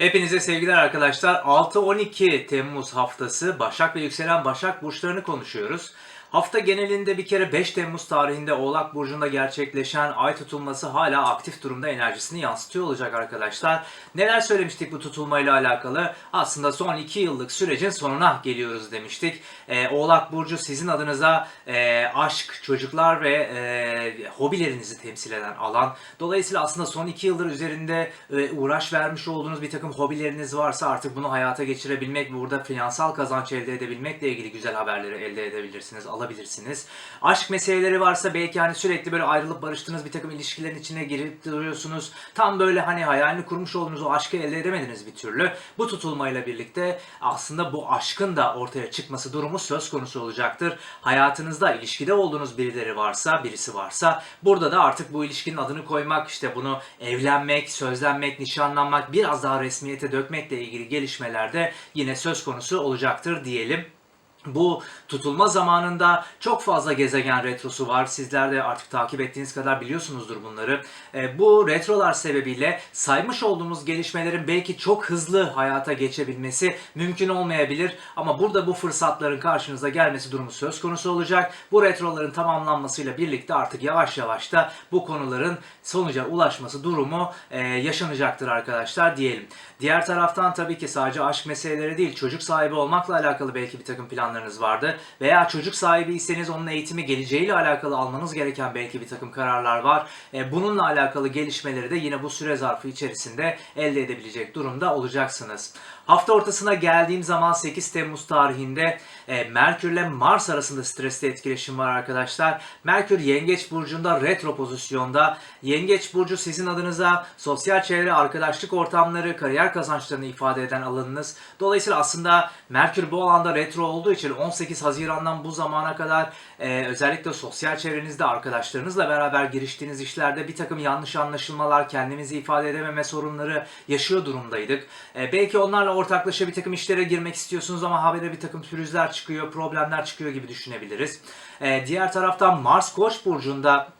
Hepinize sevgiler arkadaşlar. 6-12 Temmuz haftası Başak ve yükselen Başak burçlarını konuşuyoruz. Hafta genelinde bir kere 5 Temmuz tarihinde Oğlak Burcu'nda gerçekleşen ay tutulması hala aktif durumda enerjisini yansıtıyor olacak arkadaşlar. Neler söylemiştik bu tutulmayla alakalı? Aslında son 2 yıllık sürecin sonuna geliyoruz demiştik. Ee, Oğlak Burcu sizin adınıza e, aşk, çocuklar ve e, hobilerinizi temsil eden alan. Dolayısıyla aslında son 2 yıldır üzerinde e, uğraş vermiş olduğunuz bir takım hobileriniz varsa artık bunu hayata geçirebilmek ve burada finansal kazanç elde edebilmekle ilgili güzel haberleri elde edebilirsiniz, alabilirsiniz. Aşk meseleleri varsa belki hani sürekli böyle ayrılıp barıştığınız bir takım ilişkilerin içine girip duruyorsunuz. Tam böyle hani hayalini kurmuş olduğunuz o aşkı elde edemediniz bir türlü. Bu tutulmayla birlikte aslında bu aşkın da ortaya çıkması durumu söz konusu olacaktır. Hayatınızda ilişkide olduğunuz birileri varsa, birisi varsa burada da artık bu ilişkinin adını koymak, işte bunu evlenmek, sözlenmek, nişanlanmak, biraz daha resmiyete dökmekle ilgili gelişmelerde yine söz konusu olacaktır diyelim. Bu tutulma zamanında çok fazla gezegen retrosu var. Sizler de artık takip ettiğiniz kadar biliyorsunuzdur bunları. E, bu retrolar sebebiyle saymış olduğumuz gelişmelerin belki çok hızlı hayata geçebilmesi mümkün olmayabilir. Ama burada bu fırsatların karşınıza gelmesi durumu söz konusu olacak. Bu retroların tamamlanmasıyla birlikte artık yavaş yavaş da bu konuların sonuca ulaşması durumu e, yaşanacaktır arkadaşlar diyelim. Diğer taraftan tabii ki sadece aşk meseleleri değil, çocuk sahibi olmakla alakalı belki bir takım planlarınız vardı. Veya çocuk sahibiyseniz onun eğitimi geleceğiyle alakalı almanız gereken belki bir takım kararlar var. E, bununla alakalı gelişmeleri de yine bu süre zarfı içerisinde elde edebilecek durumda olacaksınız. Hafta ortasına geldiğim zaman 8 Temmuz tarihinde e, Merkür ile Mars arasında stresli etkileşim var arkadaşlar. Merkür Yengeç Burcu'nda retro pozisyonda. Yengeç Burcu sizin adınıza sosyal çevre, arkadaşlık ortamları, kariyer kazançlarını ifade eden alanınız. Dolayısıyla aslında Merkür bu alanda retro olduğu için 18 Haziran'dan bu zamana kadar e, özellikle sosyal çevrenizde arkadaşlarınızla beraber giriştiğiniz işlerde bir takım yanlış anlaşılmalar, kendimizi ifade edememe sorunları yaşıyor durumdaydık. E, belki onlarla ortaklaşa bir takım işlere girmek istiyorsunuz ama habere bir takım pürüzler çıkıyor, problemler çıkıyor gibi düşünebiliriz. E, diğer taraftan Mars Koç burcunda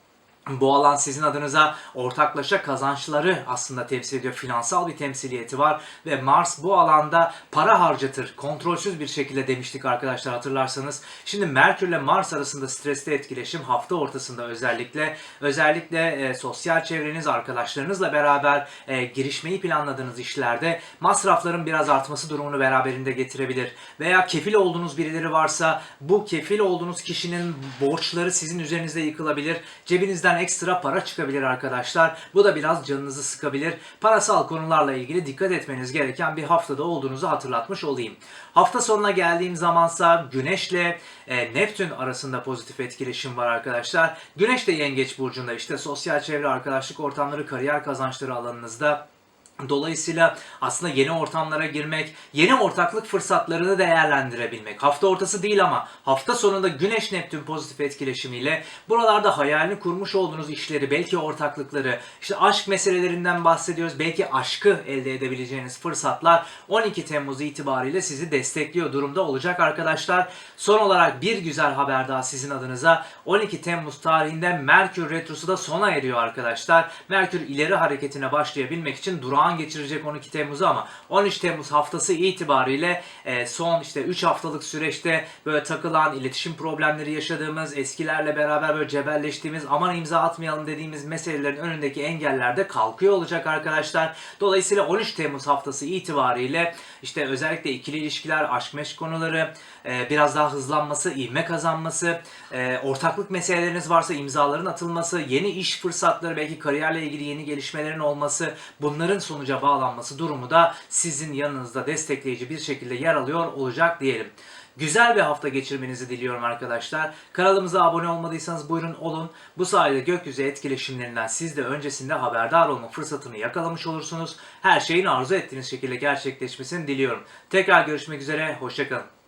bu alan sizin adınıza ortaklaşa kazançları aslında temsil ediyor. Finansal bir temsiliyeti var ve Mars bu alanda para harcatır. Kontrolsüz bir şekilde demiştik arkadaşlar hatırlarsanız. Şimdi Merkür ile Mars arasında stresli etkileşim hafta ortasında özellikle özellikle e, sosyal çevreniz, arkadaşlarınızla beraber e, girişmeyi planladığınız işlerde masrafların biraz artması durumunu beraberinde getirebilir. Veya kefil olduğunuz birileri varsa bu kefil olduğunuz kişinin borçları sizin üzerinizde yıkılabilir. Cebinizden ekstra para çıkabilir arkadaşlar. Bu da biraz canınızı sıkabilir. Parasal konularla ilgili dikkat etmeniz gereken bir haftada olduğunuzu hatırlatmış olayım. Hafta sonuna geldiğim zamansa Güneş'le e, Neptün arasında pozitif etkileşim var arkadaşlar. Güneş de Yengeç burcunda işte sosyal çevre, arkadaşlık ortamları, kariyer kazançları alanınızda. Dolayısıyla aslında yeni ortamlara girmek, yeni ortaklık fırsatlarını değerlendirebilmek. Hafta ortası değil ama hafta sonunda Güneş Neptün pozitif etkileşimiyle buralarda hayalini kurmuş olduğunuz işleri, belki ortaklıkları, işte aşk meselelerinden bahsediyoruz. Belki aşkı elde edebileceğiniz fırsatlar 12 Temmuz itibariyle sizi destekliyor durumda olacak arkadaşlar. Son olarak bir güzel haber daha sizin adınıza. 12 Temmuz tarihinde Merkür Retrosu da sona eriyor arkadaşlar. Merkür ileri hareketine başlayabilmek için durağan geçirecek 12 Temmuz'u ama 13 Temmuz haftası itibariyle e, son işte 3 haftalık süreçte böyle takılan iletişim problemleri yaşadığımız, eskilerle beraber böyle cebelleştiğimiz, aman imza atmayalım dediğimiz meselelerin önündeki engeller de kalkıyor olacak arkadaşlar. Dolayısıyla 13 Temmuz haftası itibariyle işte özellikle ikili ilişkiler, aşk meşk konuları, e, biraz daha hızlanması, ivme kazanması, e, ortaklık meseleleriniz varsa imzaların atılması, yeni iş fırsatları, belki kariyerle ilgili yeni gelişmelerin olması, bunların sonuca bağlanması durumu da sizin yanınızda destekleyici bir şekilde yer alıyor olacak diyelim. Güzel bir hafta geçirmenizi diliyorum arkadaşlar. Kanalımıza abone olmadıysanız buyurun olun. Bu sayede gökyüzü etkileşimlerinden siz de öncesinde haberdar olma fırsatını yakalamış olursunuz. Her şeyin arzu ettiğiniz şekilde gerçekleşmesini diliyorum. Tekrar görüşmek üzere, hoşçakalın.